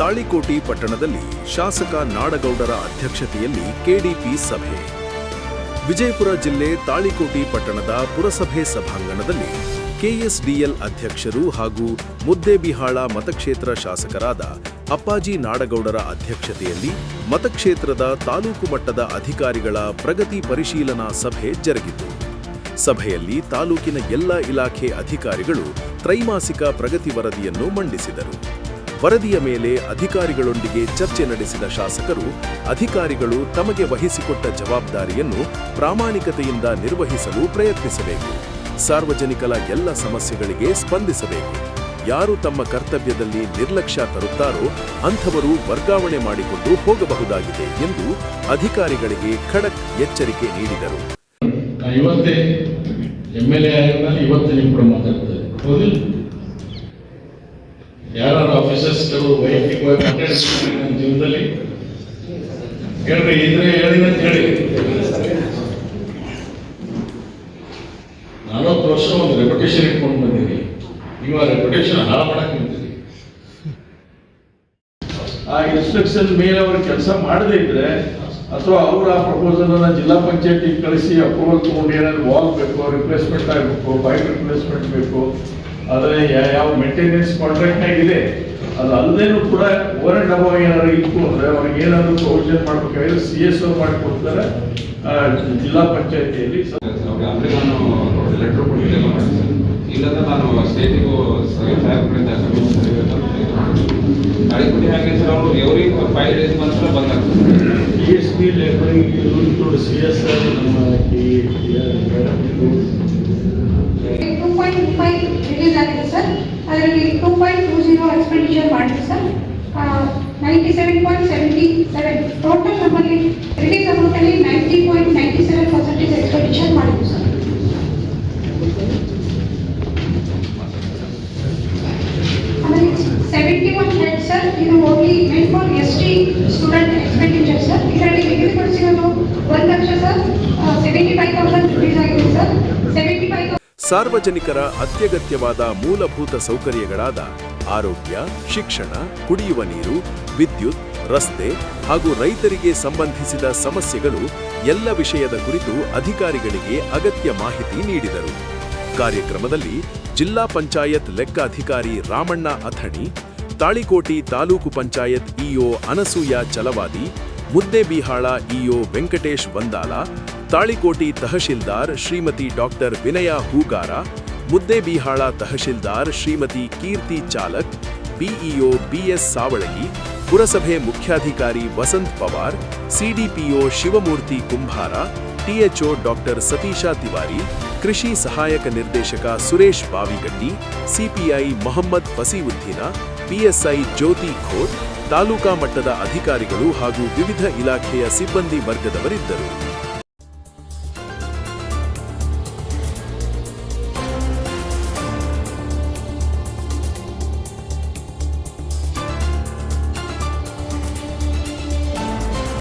ತಾಳಿಕೋಟಿ ಪಟ್ಟಣದಲ್ಲಿ ಶಾಸಕ ನಾಡಗೌಡರ ಅಧ್ಯಕ್ಷತೆಯಲ್ಲಿ ಕೆಡಿಪಿ ಸಭೆ. ವಿಜಯಪುರ ಜಿಲ್ಲೆ ತಾಳಿಕೋಟಿ ಪಟ್ಟಣದ ಪುರಸಭೆ ಸಭಾಂಗಣದಲ್ಲಿ ಕೆಎಸ್ಡಿಎಲ್ ಅಧ್ಯಕ್ಷರು ಹಾಗೂ ಮುದ್ದೇಬಿಹಾಳ ಮತಕ್ಷೇತ್ರ ಶಾಸಕರಾದ ಅಪ್ಪಾಜಿ ನಾಡಗೌಡರ ಅಧ್ಯಕ್ಷತೆಯಲ್ಲಿ ಮತಕ್ಷೇತ್ರದ ತಾಲೂಕು ಮಟ್ಟದ ಅಧಿಕಾರಿಗಳ ಪ್ರಗತಿ ಪರಿಶೀಲನಾ ಸಭೆ ಜರುಗಿತು. ಸಭೆಯಲ್ಲಿ ತಾಲೂಕಿನ ಎಲ್ಲ ಇಲಾಖೆ ಅಧಿಕಾರಿಗಳು ತ್ರೈಮಾಸಿಕ ಪ್ರಗತಿ ವರದಿಯನ್ನು ಮಂಡಿಸಿದರು. ವರದಿಯ ಮೇಲೆ ಅಧಿಕಾರಿಗಳೊಂದಿಗೆ ಚರ್ಚೆ ನಡೆಸಿದ ಶಾಸಕರು, ಅಧಿಕಾರಿಗಳು ತಮಗೆ ವಹಿಸಿಕೊಟ್ಟ ಜವಾಬ್ದಾರಿಯನ್ನು ಪ್ರಾಮಾಣಿಕತೆಯಿಂದ ನಿರ್ವಹಿಸಲು ಪ್ರಯತ್ನಿಸಬೇಕು. ಸಾರ್ವಜನಿಕರ ಎಲ್ಲ ಸಮಸ್ಯೆಗಳಿಗೆ ಸ್ಪಂದಿಸಬೇಕು. ಯಾರು ತಮ್ಮ ಕರ್ತವ್ಯದಲ್ಲಿ ನಿರ್ಲಕ್ಷ್ಯ ತರುತ್ತಾರೋ ಅಂಥವರು ವರ್ಗಾವಣೆ ಮಾಡಿಕೊಂಡು ಹೋಗಬಹುದಾಗಿದೆ ಎಂದು ಅಧಿಕಾರಿಗಳಿಗೆ ಖಡಕ್ ಎಚ್ಚರಿಕೆ ನೀಡಿದರು. ಇವತ್ತೇ ಯಾರು ಕೆಲವು ವೈಯಕ್ತಿಕವಾಗಿ ಮಾತಾಡಿಸ್ತಾರೆ ನನ್ನ ಜೀವನದಲ್ಲಿ? ಹೇಳ್ರಿ, ಇದ್ರೆ ಹೇಳಿ ಅಂತ ಹೇಳಿ. ನಲವತ್ತು ವರ್ಷ ಒಂದು ರೆಪ್ಯುಟೇಷನ್ ಇಟ್ಕೊಂಡು ಬಂದಿರಿ. ನೀವು ಆ ರೆಪ್ಯುಟೇಷನ್ ಹಾಳು ಮಾಡಕ್ ನಿಂತೀನಿ ಆ ಇನ್ಸ್ಟ್ರಕ್ಷನ್ ಮೇಲೆ ಅವರು ಕೆಲಸ ಮಾಡದೇ ಇದ್ರೆ, ಅಥವಾ ಅವ್ರ ಆ ಪ್ರಪೋಸಲ್ ಅನ್ನ ಜಿಲ್ಲಾ ಪಂಚಾಯತಿಗೆ ಕಳಿಸಿ ಅಪ್ರೂವಲ್ ತಗೊಂಡು ಏನಾದ್ರು ವಾಲ್ ಬೇಕು ರಿಪ್ಲೇಸ್ಮೆಂಟ್ ಆಗಬೇಕು ಬೈಕ್ ರಿಪ್ಲೇಸ್ಮೆಂಟ್ ಬೇಕು ಆದರೆ ಯಾವ ಮೇಂಟೆನೆನ್ಸ್ ಕಾಂಟ್ರಾಕ್ಟ್ನಾಗ ಇದೆ ಅದು ಅಲ್ಲದೇನು ಕೂಡ ಓವರ್ ಅಂಡ್ ಅಬವ್ ಏನಾದ್ರು ಇತ್ತು ಅಂದ್ರೆ ಅವ್ರಿಗೆ ಏನಾದರೂ ಪ್ರೊವಿಷನ್ ಮಾಡಬೇಕಾದ್ರೆ ಸಿ ಎಸ್ ಓ ಮಾಡಿಕೊಡ್ತಾರೆ ಜಿಲ್ಲಾ ಪಂಚಾಯತಿಯಲ್ಲಿ. ಸಿ ನಾನು ಇಲ್ಲದ ಸ್ಟೇಟಿಗೂ ಸಾಹೇಬ್ರಿಂದ ಅಡಿಪುಟಿ ಹಾಗೆ ಸರ್ ಅವರು ಎವ್ರಿ ಫೈವ್ ಡೇಸ್ ಮಾತ್ರ ಬಂದಾಗ್ತದೆ S P labouring include C S ನಮ್ಮ ಟೂ ಪಾಯಿಂಟ್ ಫೈವ್ ರಿಲೀಸ್ ಆಗಿದೆ ಸರ್ ಅದರಲ್ಲಿ two point two zero expenditure ಮಾಡಿದೆ sir ninety seven point seventy seven total ನಮ್ಮಲ್ಲಿ release ಅಮೌಂಟಲ್ಲಿ ninety point ninety seven percentage expenditure ಮಾಡಿದ್ವಿ sir ಆಮೇಲೆ seventy one head sir ಇದು only meant for S T student expenditure sir ಇದರಲ್ಲಿ ನಿಗದಿಪಡಿಸಿರೋದು ಒಂದು lakh sir seventy five thousand release ಆಗಿದೆ sir seventy five ಸಾರ್ವಜನಿಕರ ಅತ್ಯಗತ್ಯವಾದ ಮೂಲಭೂತ ಸೌಕರ್ಯಗಳಾದ ಆರೋಗ್ಯ, ಶಿಕ್ಷಣ, ಕುಡಿಯುವ ನೀರು, ವಿದ್ಯುತ್, ರಸ್ತೆ ಹಾಗೂ ರೈತರಿಗೆ ಸಂಬಂಧಿಸಿದ ಸಮಸ್ಯೆಗಳು ಎಲ್ಲ ವಿಷಯದ ಕುರಿತು ಅಧಿಕಾರಿಗಳಿಗೆ ಅಗತ್ಯ ಮಾಹಿತಿ ನೀಡಿದರು. ಕಾರ್ಯಕ್ರಮದಲ್ಲಿ ಜಿಲ್ಲಾ panchayat ಲೆಕ್ಕಾಧಿಕಾರಿ Ramanna Athani, Talikoti taluk panchayat EO Anasuya Chalavadi Muddebihal EO Venkatesh Vandal Talikoti tahsildar Shrimati doctor Vinaya Hugar Muddebihal tahsildar Shrimati Kirti Chalak, BEO BS Savalagi, ಪುರಸಭೆ ಮುಖ್ಯಾಧಿಕಾರಿ Vasant Pawar, CDPO Shivamurthy Kumbhar, THO doctor Satisha Tiwari, ಕೃಷಿ ಸಹಾಯಕ ನಿರ್ದೇಶಕ Suresh Bavigatti, CPI Mohammed Fasiuddin PSI Jyoti Khot taluka ಮಟ್ಟದ ಅಧಿಕಾರಿಗಳು ಹಾಗೂ ವಿವಿಧ ಇಲಾಖೆಯ ಸಿಬ್ಬಂದಿ ವರ್ಗದವರಿದ್ದರು.